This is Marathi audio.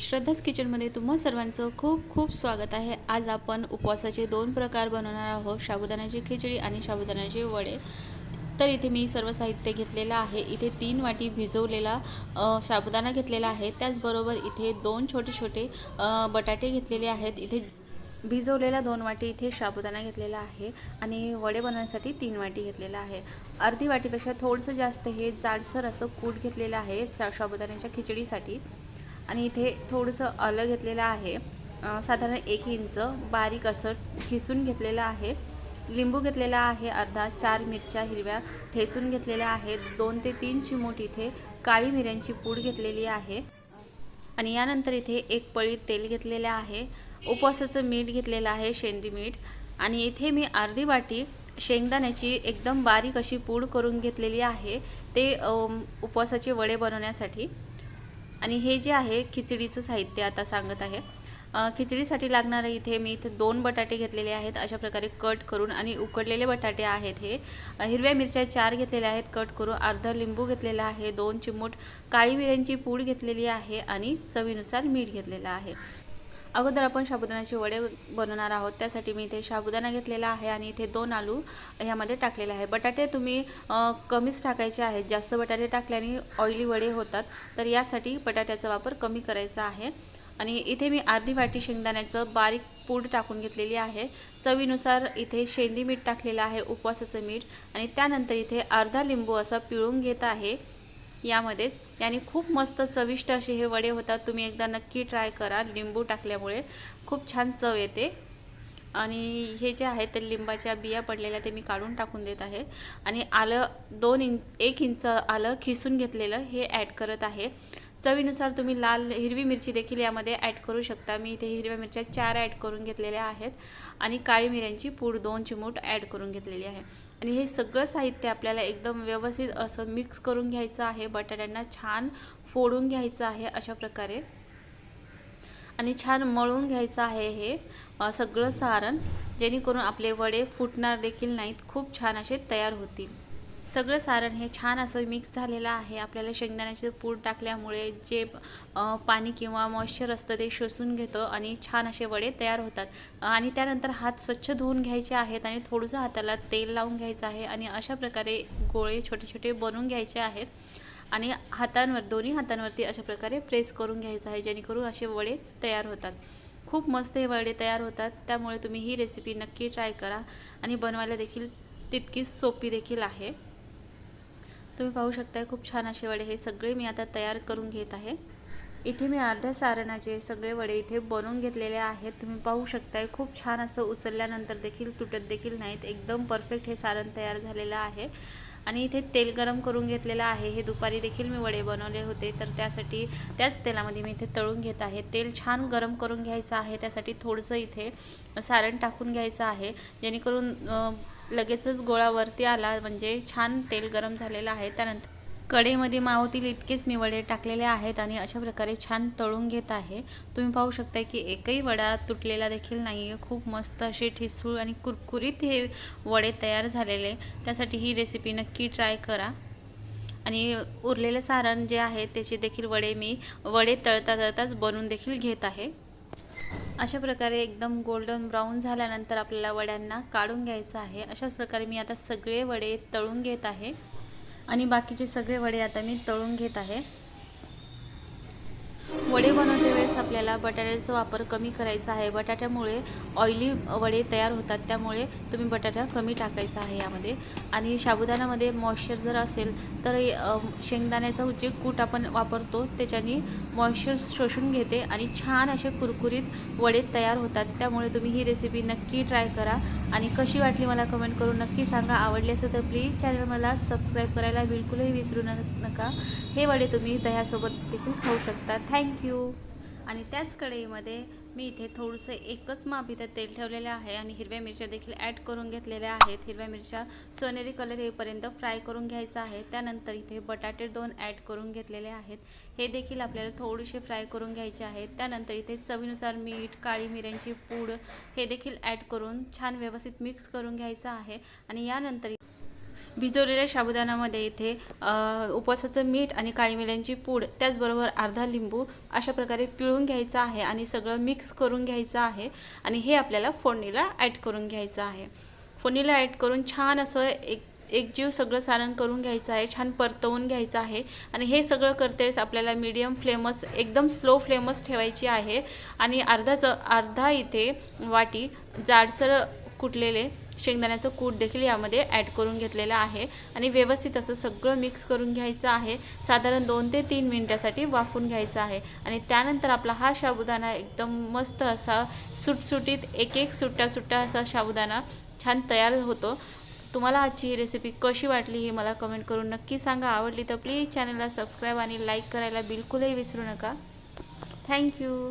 श्रद्धाच किचनमध्ये तुम्हा सर्वांचं खूप खूप स्वागत आहे. आज आपण उपवासाचे दोन प्रकार बनवणार आहोत साबुदाण्याची खिचडी आणि साबुदाण्याचे वडे. तर इथे मी सर्व साहित्य घेतलेलं आहे. इथे तीन वाटी भिजवलेला साबुदाणा घेतलेला आहे. त्याचबरोबर इथे दोन छोटे छोटे बटाटे घेतलेले आहेत. इथे भिजवलेला दोन वाटी इथे साबुदाणा घेतलेला आहे आणि वडे बनवण्यासाठी तीन वाटी घेतलेला आहे. अर्धी वाटीपेक्षा थोडंसं जास्त हे जाडसर असं कूट घेतलेलं आहे सा साबुदाण्याच्या खिचडीसाठी. आणि इथे थोडंसं आलं घेतलेलं आहे. साधारण एक इंच बारीक असं खिसून घेतलेलं आहे. लिंबू घेतलेला आहे अर्धा चार मिरच्या हिरव्या ठेचून घेतलेल्या आहेत. दोन ते तीन चिमूट इथे काळी मिऱ्यांची पूड घेतलेली आहे. आणि यानंतर इथे एक पळी तेल घेतलेलं आहे. उपवासाचं मीठ घेतलेलं आहे शेंदी मीठ. आणि इथे मी अर्धी वाटी शेंगदाण्याची एकदम बारीक अशी पूड करून घेतलेली आहे. ते उपवासाचे वडे बनवण्यासाठी. आणि हे जे आहे खिचडीचं साहित्य आता सांगत आहे. खिचडीसाठी लागणारं इथे मी इथे दोन बटाटे घेतलेले आहेत अशा प्रकारे कट करून आणि उकडलेले बटाटे आहेत हे. हिरव्या मिरच्या चार घेतलेल्या आहेत कट करून अर्धा लिंबू घेतलेला आहे दोन चिमूट काळी मिऱ्यांची पूड घेतलेली आहे आणि चवीनुसार मीठ घेतलेलं आहे. अगोदर आपण साबुदाण्याचे वडे बनवणार आहोत. त्यासाठी मी इथे साबुदाणा घेतलेला आहे आणि इथे दोन आलू ह्यामध्ये टाकलेले आहे. बटाटे तुम्ही कमीच टाकायचे आहेत. जास्त बटाटे टाकल्याने ऑइली वडे होतात. तर यासाठी बटाट्याचा वापर कमी करायचा आहे. आणि इथे मी अर्धी वाटी शेंगदाण्याचं बारीक पूड टाकून घेतलेली आहे. चवीनुसार इथे शेंदी मीठ टाकलेलं आहे उपवासाचं मीठ. आणि त्यानंतर इथे अर्धा लिंबू असा पिळून घेत आहे. यामध्येच. याने खूप मस्त चविष्ट असे हे वडे होतात. तुम्ही एकदा नक्की ट्राय करा. लिंबू टाकल्यामुळे खूप छान चव येते. आणि हे जे आहे ते लिंबाच्या बिया पडलेल्या ते मी काढून टाकून देत आहे. आणि आलं दोन इंच एक इंच आलं खिसून घेतलेलं हे ॲड करत आहे. चवीनुसार तुम्ही लाल हिरवी मिरची देखील यामध्ये ॲड करू शकता. मी इथे हिरव्या मिरच्या चार ॲड करून घेतलेल्या आहेत. आणि काळी मिऱ्यांची पूड दोन चिमूट ॲड करून घेतलेली आहे. आणि हे सगळं साहित्य आपल्याला एकदम व्यवस्थित असं मिक्स करून घ्यायचं आहे बटाट्यांना छान फोडून घ्यायचं आहे अशा प्रकारे. आणि छान मळून घ्यायचं आहे हे सगळं सारण जेणेकरून आपले वडे फुटणार देखील नाहीत खूप छान असे तयार होतील. सगळं सारण हे छान असं मिक्स झालेलं आहे. आपल्याला शेंगदाण्याचे पूड टाकल्यामुळे जे पाणी किंवा मॉइश्चर असतं ते शोषून घेतं आणि छान असे वडे तयार होतात. आणि त्यानंतर हात स्वच्छ धुवून घ्यायचे आहेत आणि थोडंसं हाताला तेल लावून घ्यायचं आहे आणि अशा प्रकारे गोळे छोटे छोटे बनवून घ्यायचे आहेत. आणि हातांवर दोन्ही हातांवरती अशा प्रकारे प्रेस करून घ्यायचं आहे जेणेकरून असे वडे तयार होतात. खूप मस्त हे वडे तयार होतात. त्यामुळे तुम्ही ही रेसिपी नक्की ट्राय करा. आणि बनवायला देखील तितकीच सोपी देखील आहे. तुम्ही पाहू शकताय खूप छान असे वडे हे सगळे मी आता तयार करून घेत आहे. इथे मी अर्ध्या सारणाचे सगळे वडे इथे बनवून घेतलेले आहेत. तुम्ही पाहू शकताय खूप छान असं उचलल्यानंतर देखील तुटत देखील नाहीत. एकदम परफेक्ट हे सारण तयार झालेलं आहे. आणि इथे तेल गरम करून घेतलेलं आहे. हे दुपारी देखील मी वडे बनवले होते. तर त्यासाठी त्याच तेलामध्ये मी इथे तळून घेत आहे. तेल छान गरम करून घ्यायचं आहे. त्यासाठी थोडंसं इथे सारण टाकून घ्यायचं आहे. जेणेकरून लगेचच गोळावरती आला. म्हणजे छान तेल गरम झालेलं आहे. त्यानंतर कडेमध्ये मावतील इतकेच मी वडे टाकलेले आहेत आणि अशा प्रकारे छान तळून घेत आहे. तुम्ही पाहू शकता की एकही वडा तुटलेला देखील नाही आहे खूप मस्त असे ठिसूळ आणि कुरकुरीत हे वडे तयार झालेले. त्यासाठी ही रेसिपी नक्की ट्राय करा. आणि उरलेलं सारण जे आहे त्याचे देखील वडे मी वडे तळता तळताच बनवून देखील घेत आहे. अशा प्रकारे एकदम गोल्डन ब्राऊन झाल्यानंतर आपल्याला वड्यांना काढून घ्यायचं आहे. अशाच प्रकारे मी आता सगळे वडे तळून घेत आहे. आणि बाकीचे सगळे वडे आता मी तळून घेत आहे. वडे बनवते आपल्याला बटाट्याचा वापर कमी करायचा आहे. बटाट्यामुळे ऑइली वडे तयार होतात. त्यामुळे तुम्ही बटाटा कमी टाकायचा आहे यामध्ये. आणि साबुदाण्यामध्ये मॉइश्चर जर असेल तर शेंगदाण्याचा जे कूट आपण वापरतो त्याच्याने मॉइश्चर शोषून घेते आणि छान असे कुरकुरीत वडे तयार होतात. त्यामुळे तुम्ही ही रेसिपी नक्की ट्राय करा. आणि कशी वाटली मला कमेंट करून नक्की सांगा. आवडली असेल तर प्लीज चॅनल मला सबस्क्राईब करायला बिलकुलही विसरू नका. हे वडे तुम्ही दह्यासोबत देखील खाऊ शकता. थँक्यू आणि त्याच कढईमध्ये मी इथे थोडंसं एकच माप इथं तेल ठेवलेलं आहे आणि हिरव्या मिरच्या देखील ॲड करून घेतलेल्या आहेत. हिरव्या मिरच्या सोनेरी कलर येईपर्यंत फ्राय करून घ्यायचा आहे. त्यानंतर इथे बटाटे दोन ॲड करून घेतलेले आहेत. हे देखील आपल्याला थोडेसे फ्राय करून घ्यायचे आहेत. त्यानंतर इथे चवीनुसार मीठ काळी मिऱ्यांची पूड हे देखील ॲड करून छान व्यवस्थित मिक्स करून घ्यायचं आहे. आणि यानंतर भिजवलेल्या साबुदाण्यामध्ये इथे उपवासाचं मीठ आणि काळी मिऱ्यांची पूड त्याचबरोबर अर्धा लिंबू अशा प्रकारे पिळून घ्यायचं आहे आणि सगळं मिक्स करून घ्यायचं आहे आणि हे आपल्याला फोडणीला ॲड करून घ्यायचं आहे. फोडणीला ॲड करून छान असं एक एकजीव सगळं सारण करून घ्यायचं आहे छान परतवून घ्यायचं आहे आणि हे सगळं करतेस आपल्याला मीडियम फ्लेमच एकदम स्लो फ्लेमच ठेवायची आहे आणि अर्धाच अर्धा इथे वाटी जाडसर कुटलेले शेंगदाण्याचं कूट देखील यामध्ये ॲड करून घेतलेलं आहे. आणि व्यवस्थित असं सगळं मिक्स करून घ्यायचं आहे. साधारण दोन ते तीन मिनटासाठी वाफून घ्यायचं आहे. आणि त्यानंतर आपला हा साबुदाणा एकदम मस्त असा सुटसुटीत एक एक सुट्टा सुट्टा असा साबुदाणा छान तयार होतो. तुम्हाला आजची ही रेसिपी कशी वाटली हे मला कमेंट करून नक्की सांगा. आवडली तर प्लीज चॅनलला सबस्क्राईब आणि लाईक करायला बिलकुलही विसरू नका. थँक्यू